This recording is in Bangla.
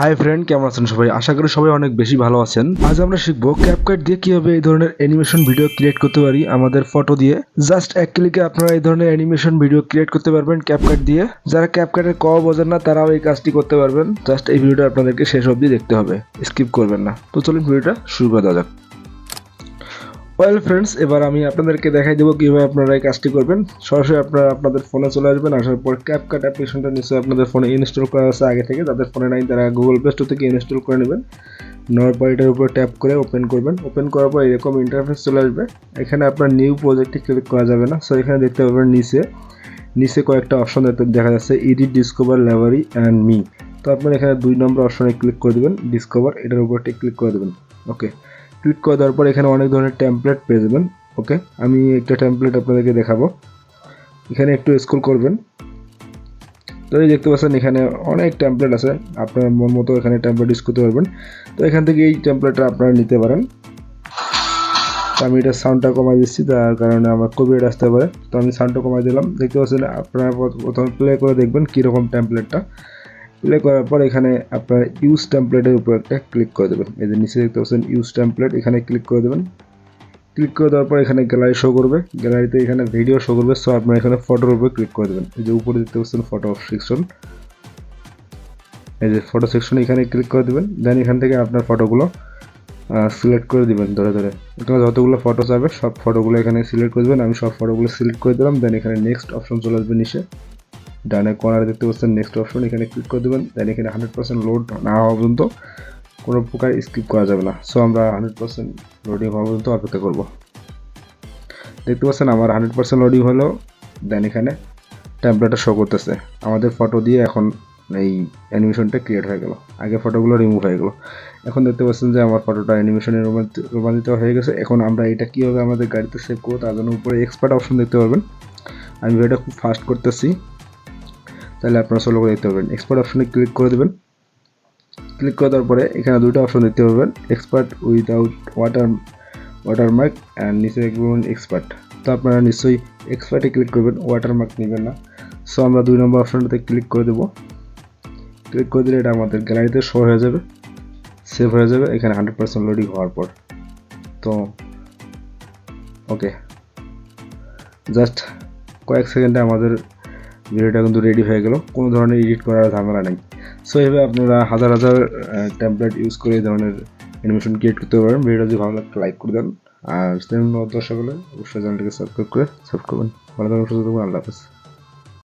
হাই ফ্রেন্ড কেমন আছেন সবাই? আশা করি সবাই অনেক বেশি ভালো আছেন। আজ আমরা শিখব ক্যাপকাট দিয়ে কীভাবে এই ধরনের অ্যানিমেশন ভিডিও ক্রিয়েট করতে পারি আমাদের ফটো দিয়ে। জাস্ট এক ক্লিকে আপনারা এই ধরনের অ্যানিমেশন ভিডিও ক্রিয়েট করতে পারবেন ক্যাপকাট দিয়ে। যারা ক্যাপকাটের ক বোঝেন না, তারাও এই কাজটি করতে পারবেন। জাস্ট এই ভিডিওটা আপনাদেরকে শেষ অবধি দেখতে হবে। স্কিপ করবেন না। তো চলুন ভিডিওটা শুরু করা যাক। ওয়েল ফ্রেন্ডস এবার আমি আপনাদেরকে দেখাই দেবো কীভাবে আপনারা এই কাজটি করবেন। সরাসরি আপনারা আপনাদের ফোনে চলে আসবেন। আসার পর ক্যাপকাট অ্যাপ্লিকেশনটা নিশ্চয়ই আপনাদের ফোনে ইনস্টল করা আছে আগে থেকে। যাদের ফোনে নাই, তারা গুগল প্লে স্টোর থেকে ইনস্টল করে নেবেন। নেওয়ার পর এটার উপর ট্যাপ করে ওপেন করবেন। ওপেন করার পর এরকম ইন্টারফেস চলে আসবে। এখানে আপনার নিউ প্রজেক্টে ক্লিক করা যাবে না। সো এখানে দেখতে পাবেন নিচে। নিচে কয়েকটা অপশন দেখা যাচ্ছে। ইডিট ডিসকভার ল্যাভারি অ্যান্ড মি তো আপনার এখানে দুই নম্বর অপশনে ক্লিক করে দেবেন। ডিসকভার এটার উপরটি ক্লিক করে দেবেন। ওকে ক্লিক করে দেওয়ার পর এখানে অনেক ধরনের টেমপ্লেট পেয়ে যাবেন ওকে আমি একটা টেমপ্লেট আপনাদেরকে দেখাবো। এখানে একটু স্ক্রল করবেন। তো এই দেখতে পাচ্ছেন এখানে অনেক টেমপ্লেট আছে, আপনার মন মতো এখানে টেমপ্লেট ইউজ করতে পারবেন। তো এখান থেকে এই টেমপ্লেটটা আপনারা নিতে পারেন। তো আমি এটা সাউন্ডটা কমাই দিচ্ছি, তার কারণে আমার কপিরাইট আসতে পারে। তো আমি সাউন্ডটা কমাই দিলাম। দেখতে পাচ্ছেন আপনারা প্রথমে প্লে করে দেখবেন কীরকম টেমপ্লেটটা প্লে করার পর এখানে আপনার ইউজ টেমপ্লেটের উপর একটা ক্লিক করে দেবেন। এই যে নিচে দেখতে পাচ্ছেন ইউজ টেমপ্লেট এখানে ক্লিক করে দেবেন। ক্লিক করে দেওয়ার পর এখানে গ্যালারি শো করবে। গ্যালারিতে এখানে ভিডিও শো করবে। সো আপনার এখানে ফটোর উপরে ক্লিক করে দেবেন। এই যে উপরে দেখতে পাচ্ছেন ফটো সেকশন এই যে ফটো সেকশন এখানে ক্লিক করে দেবেন। দেন এখান থেকে আপনার ফটোগুলো সিলেক্ট করে দিবেন ধরে ধরে। এখানে যতগুলো ফটো যাবে সব ফটোগুলো এখানে সিলেক্ট করে দেবেন। আমি সব ফটোগুলো সিলেক্ট করে দিলাম। দেন এখানে নেক্সট অপশন চলে আসবে নিচে। ডানে কর্নারে দেখতে পাচ্ছেন নেক্সট অপশন এখানে ক্লিক করে দেবেন দেন এখানে হান্ড্রেড পার্সেন্ট লোড না হওয়া পর্যন্ত কোনো প্রকার স্কিপ করা যাবে না। সো আমরা হান্ড্রেড পার্সেন্ট লোডিং হওয়া পর্যন্ত অপেক্ষা করব। দেখতে পাচ্ছেন আমার হান্ড্রেড পার্সেন্ট লোডিং হলো দেন এখানে টেম্পলেটটা শো করতেছে। আমাদের ফটো দিয়ে এখন এই অ্যানিমেশনটা ক্রিয়েট হয়ে গেল। আগে ফটোগুলো রিমুভ হয়ে গেলো। এখন দেখতে পাচ্ছেন যে আমার ফটোটা অ্যানিমেশনে রূপান্তরিত হয়ে গেছে। এখন আমরা এটা কীভাবে আমাদের গাড়িতে সেভ করব, তার জন্য উপরে এক্সপার্ট অপশন দেখতে পাবেন আমি ভিডিওটা খুব ফাস্ট করতেছি। তাহলে আপনারা সোলো করে দেখতে পারবেন। এক্সপার্ট অপশনে ক্লিক করে দেবেন। ক্লিক করে দেওয়ার পরে এখানে দুটো অপশন দেখতে পাবেন export without water watermark and নিচে দেখবেন এক্সপার্ট তো আপনারা নিশ্চয়ই এক্সপার্টে ক্লিক করবেন ওয়াটারমার্ক নেবেন না। সো আমরা দুই নম্বর অপশনটাতে ক্লিক করে দেবো। ক্লিক করে দিলে এটা আমাদের গ্যালারিতে শো হয়ে যাবে। সেভ হয়ে যাবে। এখানে হান্ড্রেড পার্সেন্ট লোডিং হওয়ার পর। তো ওকে জাস্ট কয়েক সেকেন্ডে আমাদের ভিডিওটা কিন্তু রেডি হয়ে গেল। কোনো ধরনের এডিট করার ঝামেলা নেই। সো এভাবে আপনারা হাজার হাজার ট্যাবলেট ইউজ করে এই ধরনের অ্যানিমেশন ক্রিয়েট করতে পারেন। ভিডিওটা যদি ভালো লাগে লাইক করে দেন। আর সেম দর্শক হলে অবশ্যই চ্যানেলটিকে সাবস্ক্রাইব করে সাবস্ক্রাইব করবেন। ভালো থাকুন সুস্থ থাকুন আল্লাহ হাফেজ।